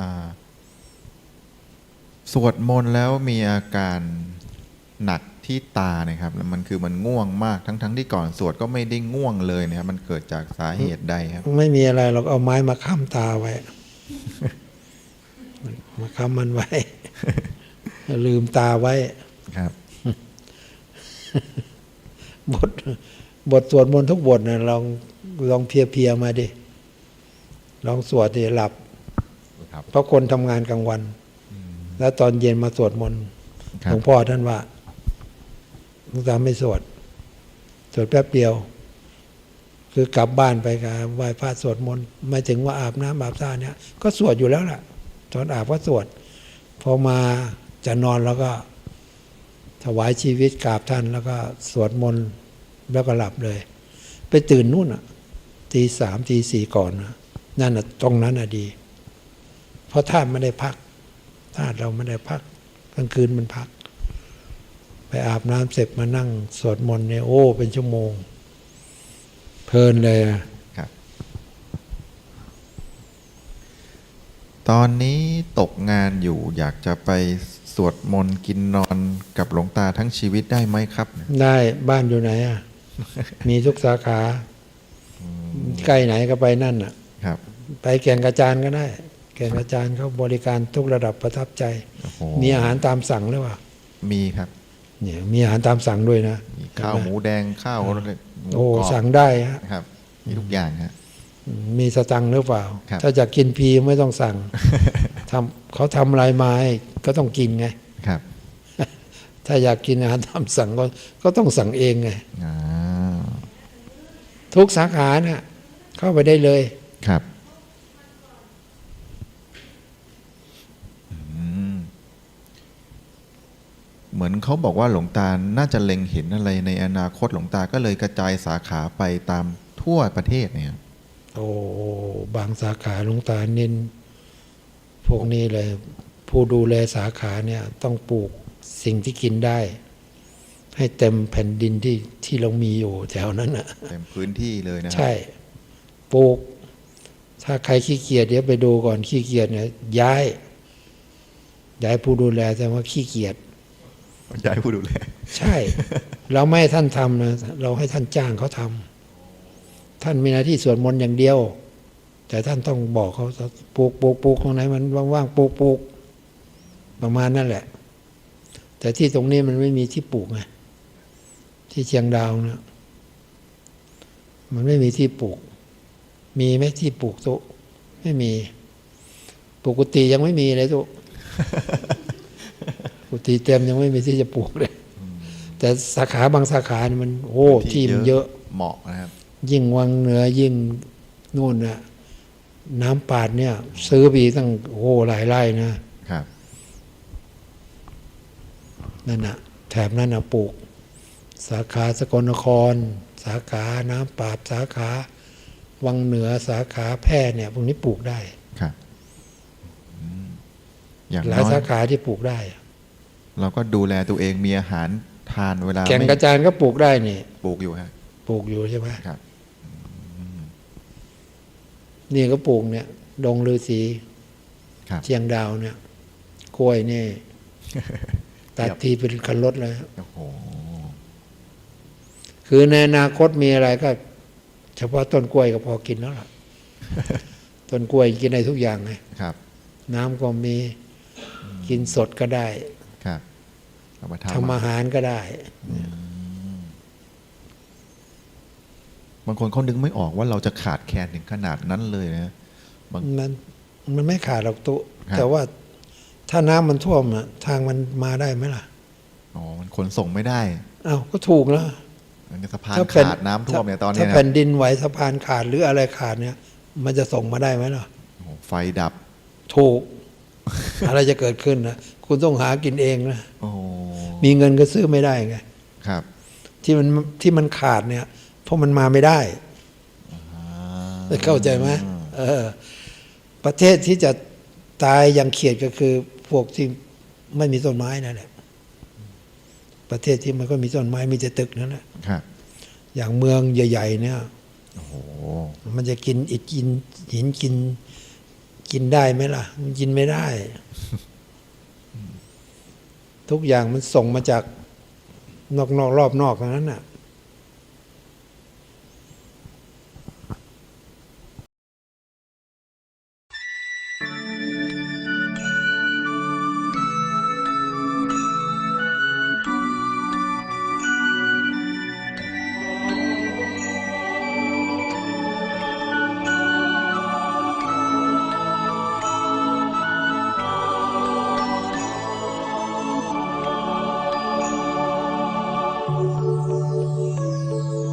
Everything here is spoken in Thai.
อ่าสวดมนต์แล้วมีอาการหนักที่ตานะครับแล้วมันคือมันง่วงมากทั้งๆทที่ก่อนสวดก็ไม่ได้ง่วงเลยนะครับ มันเกิดจากสาเหตุใดครับ ไม่มีอะไรเราก็เอาไม้มาค้ำตาไว้ มาค้ำมันไว้ ลืมตาไว้ครับ บท บทสวดมนต์ทุกบทนะลองลองเพียเพียๆมาดิ ลองสวดดิหลับครับ เพราะคนทำงานกลางวัน แล้วตอนเย็นมาสวดมนต์ครัหลบวงพ่อท่านว่าหลวงตาไม่สวด สวดแป๊บเดียว คือกลับบ้านไปกับไหว้พระสวดมนต์ไม่ถึงว่าอาบน้ำอาบท่าเนี่ยก็สวดอยู่แล้วล่ะ ตอนอาบก็สวด พอมาจะนอนแล้วก็ ถวายชีวิตกราบท่านแล้วก็สวดมนต์แล้วก็หลับเลย ไปตื่นนู่นอะตีสามตีสี่ก่อนนะนั่นอะตรงนั้นอะดี เพราะท่านไม่ได้พักท่านเราไม่ได้พักกลางคืนมันพัก ไปอาบน้ำเสร็จมานั่ง สวดมนต์เนี่ยโอ้ เป็นชั่วโมง เพลินเลยอะครับ ตอนนี้ตกงานอยู่อยากจะไปสวดมนต์กินนอนกับหลวงตาทั้งชีวิตได้ไหมครับ ได้บ้านอยู่ไหนอะ มีทุกสาขา ใกล้ไหนก็ไปนั่นอะ ครับ ไปแก่งกระจานก็ได้ แก่งกระจานเขาบริการทุกระดับประทับใจโอ้โหมีอาหารตามสั่งหรือเปล่า มีครับ เนี่ยมีอาหารตามสั่งด้วยนะมีข้าวหมูแดงข้าวอะไรหมูโอ้กรอบสั่งได้ฮะครับ มีทุกอย่างฮะมีสตังค์หรือเปล่าครับถ้าจะกินพีไม่ต้องสั่งทำเขาทำอะไรมาให้ก็ต้องกินไงครับ ถ้าอยากกินอาหารตามสั่งก็ก็ต้องสั่งเองไงอ่าทุกสาขาเนี่ยเข้าไปได้เลยครับอืมเห มือนเขาบอกว่าหลวงตาน่าจะเล็งเห็นอะไรในอนาคตหลวงตาก็เลยกระจายสาขาไปตามทั่วประเทศเนี่ยโอ้บางสาขาหลวงตาเน้นพวกนี้เลย ผู้ดูแลสาขาเนี่ยต้องปลูกสิ่งที่กินได้ ให้เต็มแผ่นดินที่ที่เรามีอยู่แถวนั้นอะเต็มพื้นที่เลยนะครัใช่ปลูก ถ้าใครขี้เกียจเดี๋ยวไปดูก่อนขี้เกียจเนี่ยย้ายย้ายผู้ดูแลแต่ว่าขี้เกียจ ย้ายผู้ดูแลใช่ เราไม่ให้ท่านทำนะเราให้ท่านจ้างเขาทำท่านมีหน้าที่สวดมนต์อย่างเดียว แต่ท่านต้องบอกเขาปลูกปลูกปลูกตรงไหนมันว่างๆปลูกปลูกประมาณนั่นแหละ แต่ที่ตรงนี้มันไม่มีที่ปลูกไงที่เชียงดาวนะมันไม่มีที่ปลูก มีไหมที่ปลูกตุไม่มีปลูกกุฏิยังไม่มีเลยตุ กุฏิเต็มยังไม่มีที่จะปลูกเลย แต่สาขาบางสาขานี่มัน โอ้ที่มันเยอะเหมาะนะครับ ยิ่งวังเหนือยิ่งนู่นน่ะน้ำปาดเนี่ย ซื้อปีตั้งโอ้หลายไร่นะครับนั่นน่ะแถบนั้นน่ะปลูก สาขาสกลนคร สาขาน้ำปาดสาขาวังเหนือสาขาแพร่เนี่ยพวกนี้ปลูกได้ครับอืมอย่างหน้ลายอยสาขาที่ปลูกได้ เราก็ดูแลตัวเองมีอาหารทานเวลาแก่งไม่กระจานก็ปลูกได้นี่ปลูกอยู่ฮะปลูกอยู่ใช่ไหมครับนี่ก็ปลูกเนี่ย ดงฤาษีครับเชียงดาวเนี่ยกล้วยนี่ตัดทีเป็นคันรถเลยโอ้โหคือในอนาคตมีอะไรก็ เฉพาะต้นกล้วยก็พอกินแล้วล่ะต้นกล้วยกินได้ทุกอย่างไงครับ น้ำก็มีกินสดก็ได้ครับ เอามาทำทำอาหารก็ได้บางคนเขานึกไม่ออกว่าเราจะขาดแคลนถึงขนาดนั้นเลยนะบางมันมันไม่ขาดหรอกตุครับแต่ว่าถ้าน้ำมันท่วมอะทางมันมาได้ไหมล่ะอ๋อมันขนส่งไม่ได้อ้าวก็ถูกแล้วอันนี้สะพานถ้าแผ่นขาดน้ำท่วมเนี่ยตอนนี้ถ้านะแผ่นดินไหวสะพานขาดหรืออะไรขาดเนี่ย มันจะส่งมาได้ไหมล่ะโอ้โหไฟดับถูก อะไรจะเกิดขึ้นนะคุณต้องหากินเองนะโอ้โหมีเงินก็ซื้อไม่ได้ไงครับ ที่มันที่มันขาดเนี่ย เพราะมันมาไม่ได้อ่าเข้าใจไหมเออ ประเทศที่จะตายอย่างเขียดก็คือ พวกที่ไม่มีต้นไม้นั่นแหละประเทศที่มันก็มีต้นไม้มีแต่ตึกนั่นแหละครับอย่างเมืองใหญ่ ๆ เนี่ยโอ้โหมันจะกินอิฐกินหินกิน กินได้ไหมล่ะ มันกินไม่ได้ ทุกอย่างมันส่งมาจากนอกนอกรอบนอกทั้งนั้นน่ะ